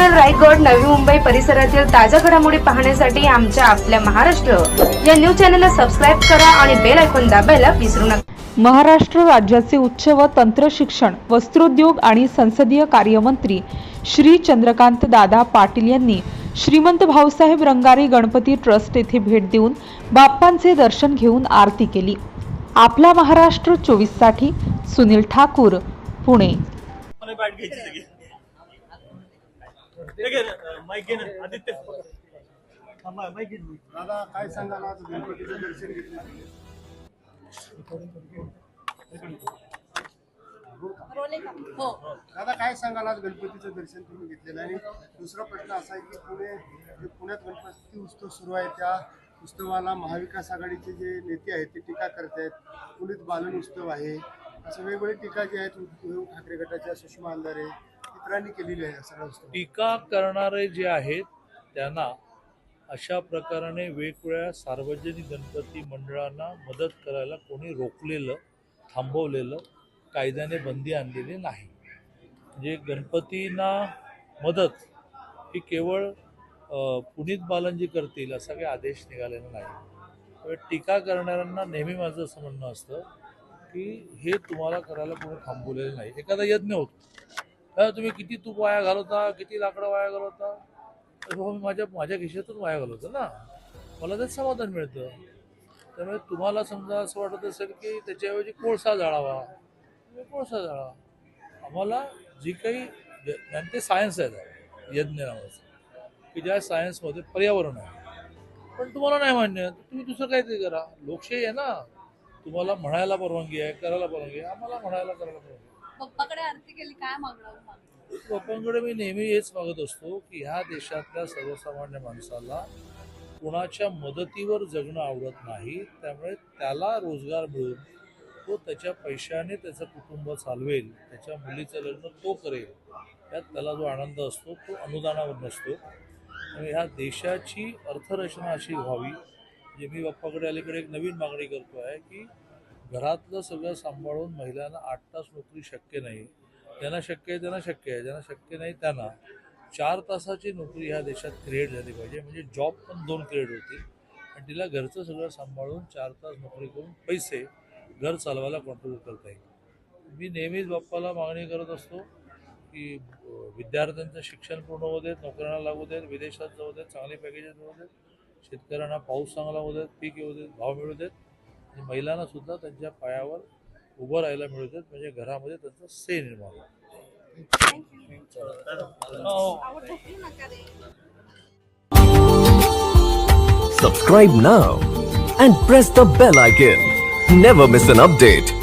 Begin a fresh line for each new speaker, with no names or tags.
रायगड नवी मुंबई परिसरातील ताज्या घडामोडी पाहण्यासाठी आमच्या आपल्या महाराष्ट्र या न्यूज चॅनलला सबस्क्राईब करा आणि बेल ऐकून दाबायला विसरू नका.
महाराष्ट्र राज्याचे उच्च व तंत्र शिक्षण वस्त्रोद्योग आणि संसदीय कार्यमंत्री श्री चंद्रकांत दादा पाटील यांनी श्रीमंत भाऊसाहेब रंगारी गणपती ट्रस्ट येथे भेट देऊन बाप्पांचे दर्शन घेऊन आरती केली. आपला महाराष्ट्र चोवीससाठी सुनील ठाकूर पुणे.
दादा काय सांगाल आज? गणपतीचं दर्शन घेतलं. दादा काय सांगाल आज गणपतीचं दर्शन तुम्ही घेतलेलं? आणि दुसरा प्रश्न असा आहे की पुणे जे पुण्यात गणपती उत्सव सुरू आहे. त्या उत्सवाला महाविकास आघाडीचे जे नेते आहेत ते टीका करत आहेत. पुण्यात बालन उत्सव आहे. असं वेगवेगळी टीका जी आहेत उद्धव ठाकरे गटाच्या सुषमा अंधारे इतरांनी केलेली आहे सगळ्या
टीका करणारे जे आहेत त्यांना अशा प्रकाराने वेगवेगळ्या सार्वजनिक गणपती मंडळांना मदत करायला कोणी रोखलेलं थांबवलेलं कायद्याने बंदी आणलेली नाही. म्हणजे गणपतींना मदत ही केवळ पुनीत बालनजी करतील असा काही आदेश निघालेला नाही. टीका करणाऱ्यांना नेहमी माझं असं म्हणणं असतं की हे तुम्हाला करायला कोणी थांबवलेलं नाही. एखादा यज्ञ होतो. तुम्ही किती तूप वाया घालवता? किती लाकडं वाया घालवता? तर मी माझ्या माझ्या खिशातून वाया घालवतो ना. मला त्यात समाधान मिळतं. त्यामुळे तुम्हाला समजा असं वाटत असेल की त्याच्याऐवजी कोळसा जाळावा. तुम्ही कोळसा जाळा. आम्हाला जी काही आणि ते सायन्स आहे यज्ञ नावाचं. की ज्या सायन्समध्ये पर्यावरण आहे. पण तुम्हाला नाही मान्य. तुम्ही दुसरं काहीतरी करा. लोकशाही आहे ना. तुम्हाला म्हणायला परवानगी आहे करायला परवानगी आहे. आम्हाला म्हणायला करायला परवानगी
पप्पाकडे आरती केली काय मागणार
पप्पांकडे मी नेहमी हेच मागत असतो की ह्या देशातल्या सर्वसामान्य माणसाला कुणाच्या मदतीवर जगणं आवडत नाही त्यामुळे त्याला रोजगार मिळून तो त्याच्या पैशाने त्याचं कुटुंब चालवेल त्याच्या मुलीचं लग्न तो करेल त्यात त्याला जो आनंद असतो तो अनुदानावर नसतो. आणि ह्या देशाची अर्थरचना अशी व्हावी म्हणजे मी बाप्पाकडे अलीकडे एक नवीन मागणी करतो आहे की घरातलं सगळं सांभाळून महिलांना आठ तास नोकरी शक्य नाही. ज्यांना शक्य आहे त्यांना शक्य आहे ज्यांना शक्य नाही त्यांना. चार तासाची नोकरी ह्या देशात क्रिएट झाली पाहिजे. म्हणजे जॉब पण दोन क्रिएट होतील. आणि तिला घरचं सगळं सांभाळून चार तास नोकरी करून पैसे घर चालवायला कॉन्ट्रीब्यूट करता येईल. मी नेहमीच बाप्पाला मागणी करत असतो की विद्यार्थ्यांचं शिक्षण पूर्ण होऊ देत नोकऱ्यांना लागू देत विदेशात जाऊ देत चांगले पॅकेजेस मिळू देत शेतकऱ्यांना पाऊस चांगला होऊ देत पीक येऊ देत भाव मिळू देत. आणि महिलांना सुद्धा त्यांच्या पायावर उभं राहायला मिळतात म्हणजे घरामध्ये त्यांचा से निर्माण होईल
हो.
And press and press the bell icon. Never miss.